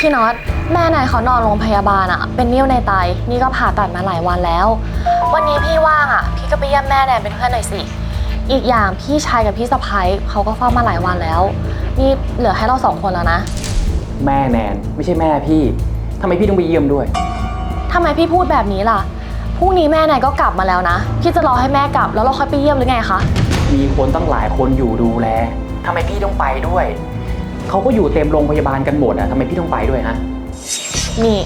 พี่น็อตแม่นายเขานอนโรงพยาบาลอะเป็นนิ้วในไตนี่ก็ผ่าตัดมาหลายวันแล้ว วันนี้พี่ว่างอะพี่ก็ไปเยี่ยมแม่แนนเป็นเพื่อนหน่อยสิ อีกอย่างพี่ชายกับพี่สะพ้ยเขาก็เฝ้ามาหลายวันแล้ว นี่เหลือให้เราสองคนแล้วนะ แม่แนนไม่ใช่แม่พี่ทำไมพี่ต้องไปเยี่ยมด้วยทำไมพี่พูดแบบนี้ล่ะพรุ่งนี้แม่นายก็กลับมาแล้วนะพี่จะรอให้แม่กลับแล้วเราค่อยไปเยี่ยมหรือไงคะมีคนตั้งหลายคนอยู่ดูแลทำไมพี่ต้องไปด้วย เขาก็อยู่เต็มโรงพยาบาลกันหมดอะทำไมพี่ต้องไปด้วยฮะ นี่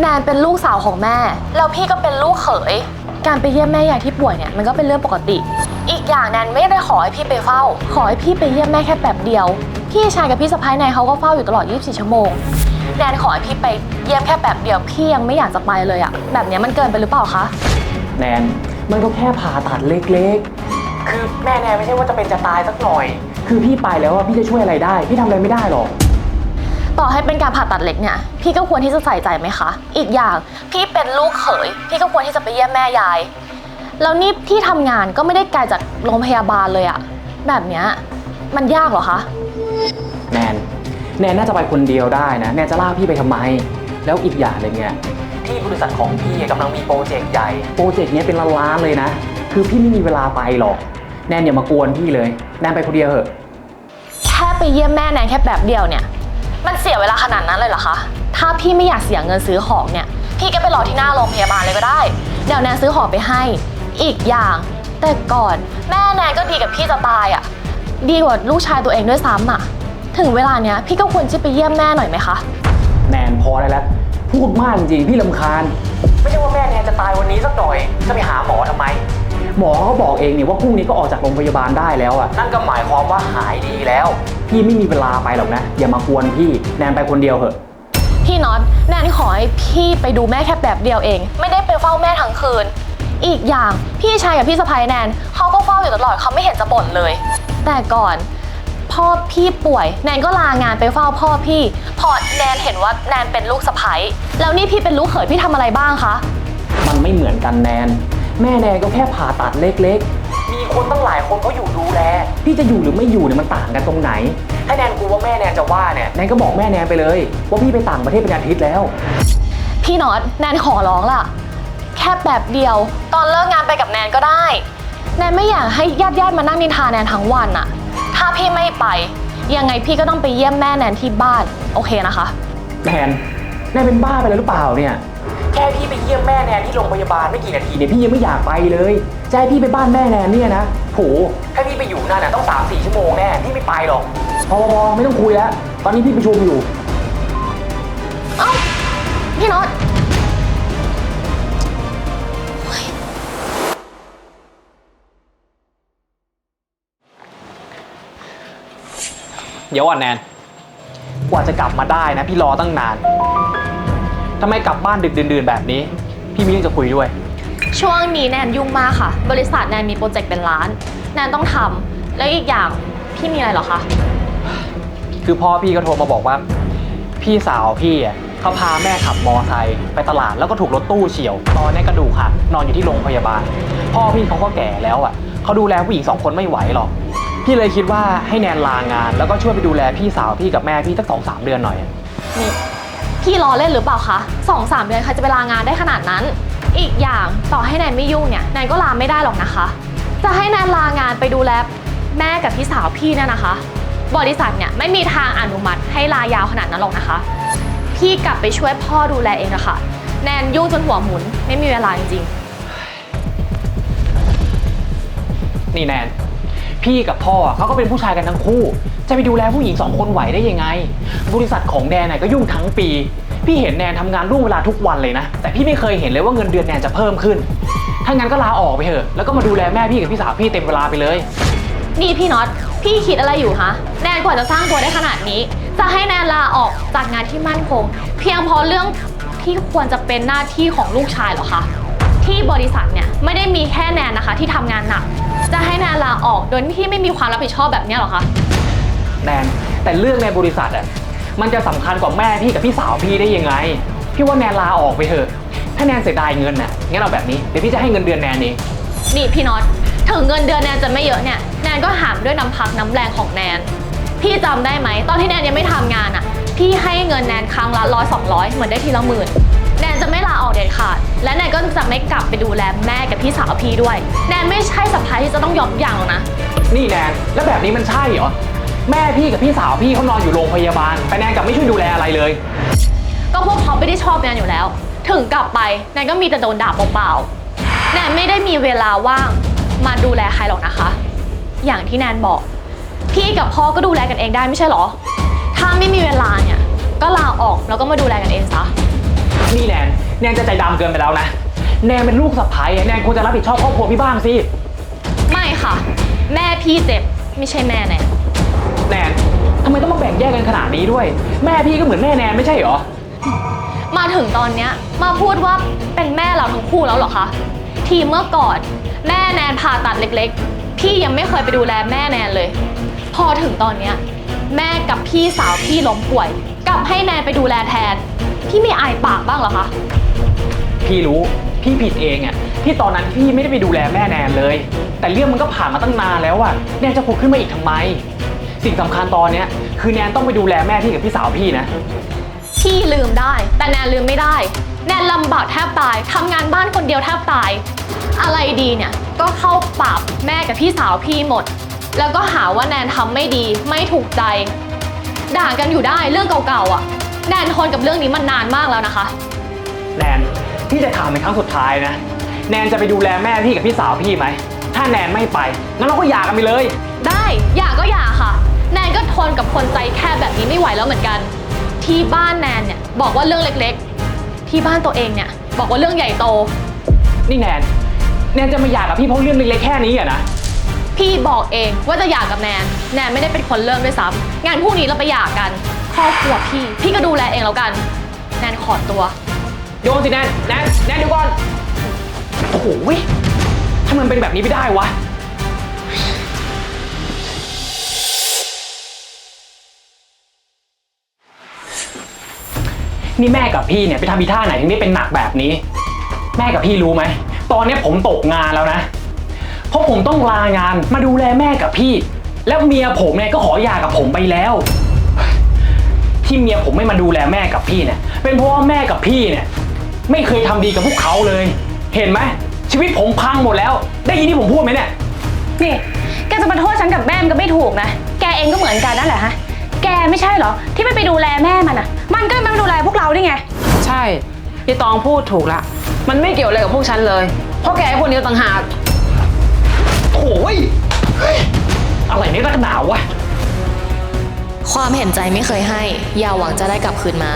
แนนเป็นลูกสาวของแม่ แล้วพี่ก็เป็นลูกเขย การไปเยี่ยมแม่ยายที่ป่วยเนี่ยมันก็เป็นเรื่องปกติ อีกอย่างแนนไม่ได้ขอให้พี่ไปเฝ้า ขอให้พี่ไปเยี่ยมแม่แค่แบบเดียว พี่ชายกับพี่สะพ้ายนายเขาก็เฝ้าอยู่ตลอด 24 ชั่วโมง แนนขอให้พี่ไปเยี่ยมแค่แบบเดียวพี่ยังไม่อยากจะไปเลยอะแบบเนี้ยมันเกินไปหรือเปล่าคะ แนน มันก็แค่ผ่าตัดเล็กๆ คือแม่แนนไม่ใช่ว่าจะเป็นจะตายสักหน่อย คือพี่ไปแล้วอะพี่จะช่วยอะไรได้ พี่ทำอะไรไม่ได้หรอก ต่อให้เป็นการผ่าตัดเล็กเนี่ย พี่ก็ควรที่จะใส่ใจไหมคะ อีกอย่างพี่เป็นลูกเขย พี่ก็ควรที่จะไปเยี่ยมแม่ยาย แล้วนี่พี่ทำงานก็ไม่ได้ไกลจากโรงพยาบาลเลยอะแบบเนี้ยมันยากเหรอคะ แนน แนนน่าจะไปคนเดียวได้นะ แนนจะลากพี่ไปทำไม แล้วอีกอย่างหนึ่งเนี่ยที่บริษัทของพี่กำลังมีโปรเจกต์ใหญ่ โปรเจกต์เนี้ยเป็นล้านๆเลยนะ คือพี่ไม่มีเวลาไปหรอก แนนอย่ามากวนพี่เลย แนนไปคนเดียวเถอะ แค่ไปเยี่ยมแม่แนนแค่แบบเดียวเนี่ย มันเสียเวลาขนาดนั้นเลยเหรอคะ ถ้าพี่ไม่อยากเสียเงินซื้อของเนี่ย พี่ก็ไปรอที่หน้าโรงพยาบาลเลยก็ได้ เดี๋ยวแนนซื้อของไปให้ อีกอย่าง แต่ก่อนแม่แนนก็ดีกับพี่จะตายอะ่ะ ดีกว่าลูกชายตัวเองด้วยซ้ำอะ่ะ ถึงเวลาเนี้ยพี่ก็ควรจะไปเยี่ยมแม่หน่อยไหมคะ แนนพอได้แล้ว พูดมากจริงๆพี่ลำคาญ ไม่ใช่ว่าแม่แนนจะตายวันนี้สักหน่อย จะไปหาหมอทำไม หมอเขาบอกเองนี่ว่าพรุ่งนี้ก็ออกจากโรงพยาบาลได้แล้วอะนั่นก็หมายความว่าหายดีแล้ว พี่ไม่มีเวลาไปหรอกนะ อย่ามากวนพี่แนนไปคนเดียวเถอะ พี่น็อตแนนขอให้พี่ไปดูแม่แค่แบบเดียวเอง ไม่ได้ไปเฝ้าแม่ทั้งคืน อีกอย่างพี่ชายกับพี่สะพ้ยแนนเขาก็เฝ้าอยู่ตลอดเขาไม่เห็นจะบ่นเลย แต่ก่อนพ่อพี่ป่วย แนนก็ลางานไปเฝ้าพ่อพี่ พอแนนเห็นว่าแนนเป็นลูกสะพ้ยแล้วนี่พี่เป็นลูกเขยพี่ทำอะไรบ้างคะ มันไม่เหมือนกันแนน แม่แนนก็แค่ผ่าตัดเล็กๆ มีคนตั้งหลายคนเขาอยู่ดูแล พี่จะอยู่หรือไม่อยู่เนี่ยมันต่างกันตรงไหน ถ้าแนนกลัวว่าแม่แนนจะว่าเนี่ย แนนก็บอกแม่แนนไปเลย ว่าพี่ไปต่างประเทศเป็นอาทิตย์แล้ว พี่น็อตแนนขอร้องล่ะ แค่แบบเดียว ตอนเลิกงานไปกับแนนก็ได้ แนนไม่อยากให้ญาติญาติๆมานั่งนินทาแนนทั้งวันอะถ้าพี่ไม่ไป ยังไงพี่ก็ต้องไปเยี่ยมแม่แนนที่บ้าน โอเคนะคะ แนน แนนเป็นบ้าไปแล้วหรือเปล่าเนี่ยแค่พี่ไปเยี่ยมแม่แนนที่โรงพยาบาลไม่กี่นาทีเนี่ยพี่ยังไม่อยากไปเลยจะให้พี่ไปบ้านแม่แนนเนี่ยนะโหถ้าพี่ไปอยู่นั่นน่ะต้องสามสี่ชั่วโมงแน่พี่ไม่ไปหรอกพอพอไม่ต้องคุยแล้วตอนนี้พี่ประชุมอยู่เอ้าพี่น็อตเดี๋ยวก่อนแนนกว่าจะกลับมาได้นะ พี่รอตั้งนาน ทำไมกลับบ้านดึกดื่นๆแบบนี้ พี่มีเรื่องจะคุยด้วย ช่วงนี้แนนยุ่งมากค่ะ บริษัทแนนมีโปรเจกต์เป็นล้าน แนนต้องทำแล้วอีกอย่างพี่มีอะไรเหรอคะคือพ่อพี่ก็โทรมาบอกว่า พี่สาวพี่อะเขาพาแม่ขับมอไซค์ไปตลาดแล้วก็ถูกรถตู้เฉียว ตอนนี้กระดูกหักนอนอยู่ที่โรงพยาบาล พ่อพี่เขาก็แก่แล้วอะเขาดูแลผู้หญิงสองคนไม่ไหวหรอกพี่เลยคิดว่าให้แนนลางาน แล้วก็ช่วยไปดูแลพี่สาวพี่กับแม่พี่สักสองสามเดือนหน่อยนี่ พี่รอเล่นหรือเปล่าคะสองสามเดือนใครจะไปลางานได้ขนาดนั้น อีกอย่างต่อให้แนนไม่ยุ่งเนี่ยแนนก็ลาไม่ได้หรอกนะคะ จะให้แนนลางานไปดูแลแม่กับพี่สาวพี่เนี่ยนะคะ บริษัทเนี่ยไม่มีทางอนุมัติให้ลายาวขนาดนั้นหรอกนะคะ พี่กลับไปช่วยพ่อดูแลเองนะคะแนนยุ่งจนหัวหมุนไม่มีเวลาจริงๆ นี่แนน พี่กับพ่อเขาก็เป็นผู้ชายกันทั้งคู่ จะไปดูแลผู้หญิงสองคนไหวได้ยังไง บริษัทของแนนน่ะก็ยุ่งทั้งปี พี่เห็นแนนทำงานล่วงเวลาทุกวันเลยนะ แต่พี่ไม่เคยเห็นเลยว่าเงินเดือนแนนจะเพิ่มขึ้น ถ้างั้นก็ลาออกไปเถอะ แล้วก็มาดูแลแม่พี่กับพี่สาวพี่เต็มเวลาไปเลย นี่พี่น็อต พี่คิดอะไรอยู่ฮะ แนนกว่าจะสร้างตัวได้ขนาดนี้ จะให้แนนลาออกจากงานที่มั่นคง เพียงเพราะเรื่องที่ควรจะเป็นหน้าที่ของลูกชายเหรอคะ ที่บริษัทเนี่ยไม่ได้มีแค่แนนนะคะ ที่ทำงานหนัก จะให้แนนลาออกโดยที่ไม่มีความรับผิดชอบแบบเนี้ยเหรอคะ แนนแต่เรื่องในบริษัทอะมันจะสำคัญกว่าแม่พี่กับพี่สาวพี่ได้ยังไง พี่ว่าแนนลาออกไปเถอะ ถ้าแนนเสียดายเงินน่ะงั้นเอาแบบนี้เดี๋ยวพี่จะให้เงินเดือนแนนเองนี่พี่น็อตถึงเงินเดือนแนนจะไม่เยอะเนี่ยแนนก็หารด้วยน้ำพักน้ำแรงของแนน พี่จำได้ไหม ตอนที่แนนยังไม่ทำงานอะ่ะ พี่ให้เงินแนนครั้งละร้อยสองร้อยเหมือนได้ทีละหมื่นแนน เด็ดขาด และแนนก็จะไม่กลับไปดูแลแม่กับพี่สาวพี่ด้วย แนนไม่ใช่สะพ้ายที่จะต้องยอมทุกอย่างหรอกนะ นี่แนนแล้วแบบนี้มันใช่เหรอ แม่พี่กับพี่สาวพี่เขานอนอยู่โรงพยาบาล แต่แนนกลับไม่ช่วยดูแลอะไรเลย ก็พวกเขาไม่ได้ชอบแนนอยู่แล้ว ถึงกลับไปแนนก็มีแต่โดนด่าเปล่าๆ แนนไม่ได้มีเวลาว่างมาดูแลใครหรอกนะคะ อย่างที่แนนบอก พี่กับพ่อก็ดูแลกันเองได้ไม่ใช่เหรอ ถ้าไม่มีเวลาเนี่ยก็ลาออกแล้วก็มาดูแลกันเองซะ นี่แนนแนนจะใจดำเกินไปแล้วนะ แนนเป็นลูกสะใภ้อะแนนควรจะรับผิดชอบครอบครัวพี่บ้างสิ ไม่ค่ะ แม่พี่เจ็บไม่ใช่แม่แนนแนนทำไมต้องมาแบ่งแยกกันขนาดนี้ด้วย แม่พี่ก็เหมือนแม่แนนไม่ใช่เหรอ มาถึงตอนเนี้ยมาพูดว่าเป็นแม่เราทั้งคู่แล้วเหรอคะ ทีเมื่อก่อนแม่แนนผ่าตัดเล็กๆ พี่ยังไม่เคยไปดูแลแม่แนนเลย พอถึงตอนเนี้ย แม่กับพี่สาวพี่ล้มป่วย กลับให้แนนไปดูแลแทน พี่ไม่อายปากบ้างเหรอคะ พี่รู้พี่ผิดเองอะที่ตอนนั้นพี่ไม่ได้ไปดูแลแม่แนนเลย แต่เรื่องมันก็ผ่านมาตั้งนานแล้วอะแนนจะผุดขึ้นมาอีกทำไม สิ่งสำคัญตอนเนี้ยคือแนนต้องไปดูแลแม่พี่กับพี่สาวพี่นะ พี่ลืมได้ แต่แนนลืมไม่ได้ แนนลำบากแทบตายทำงานบ้านคนเดียวแทบตาย อะไรดีเนี่ยก็เข้าปากแม่กับพี่สาวพี่หมด แล้วก็หาว่าแนนทำไม่ดีไม่ถูกใจ ด่ากันอยู่ได้เรื่องเก่าๆอะ แนนทนกับเรื่องนี้มันนานมากแล้วนะคะ แนนพี่จะถามเป็นครั้งสุดท้ายนะ แนนจะไปดูแลแม่พี่กับพี่สาวพี่ไหม ถ้าแนนไม่ไปงั้นเราก็หย่ากันไปเลย ได้อย่าก็อย่าค่ะ แนนก็ทนกับคนใจแคบแบบนี้ไม่ไหวแล้วเหมือนกัน ที่บ้านแนนเนี่ยบอกว่าเรื่องเล็กๆ ที่บ้านตัวเองเนี่ยบอกว่าเรื่องใหญ่โต นี่แนน แนนจะมาหย่ากับพี่เพราะเรื่องเล็กๆแค่นี้อะนะ พี่บอกเองว่าจะหย่ากับแนน แนนไม่ได้เป็นคนเริ่มด้วยซ้ำงานพรุ่งนี้เราไปหย่ากัน ครอบครัวพี่ พี่ก็ดูแลเองแล้วกัน แนนขอตัว โยนสิแนนแนนแนนเดี๋ยวก่อน โอ้โหเว้ยถ้ามันเป็นแบบนี้ไม่ได้วะ นี่แม่กับพี่เนี่ยไปทำอีท่าไหนถึงได้เป็นหนักแบบนี้ แม่กับพี่รู้ไหม ตอนเนี้ยผมตกงานแล้วนะ เพราะผมต้องลางานมาดูแลแม่กับพี่ แล้วเมียผมเนี่ยก็ขอหย่ากับผมไปแล้ว ที่เมียผมไม่มาดูแลแม่กับพี่เนี่ยเป็นเพราะว่าแม่กับพี่เนี่ย ไม่เคยทำดีกับพวกเขาเลย เห็นไหมชีวิตผมพังหมดแล้ว ได้ยินที่ผมพูดไหมเนี่ย นี่ แกจะมาโทษฉันกับแม่มันก็ไม่ถูกนะ แกเองก็เหมือนกันนั่นแหละฮะ แกไม่ใช่เหรอ ที่ไม่ไปดูแลแม่มันอะ มันก็ไม่มาดูแลพวกเราได้ไง ใช่ พี่ตองพูดถูกละ มันไม่เกี่ยวอะไรกับพวกฉันเลย เพราะแกไอ้พวกนี้ต่างหาก โอ้ยเฮ้ยอะไรนี่ยนักหนาวะ ความเห็นใจไม่เคยให้ อย่าหวังจะได้กลับคืนมา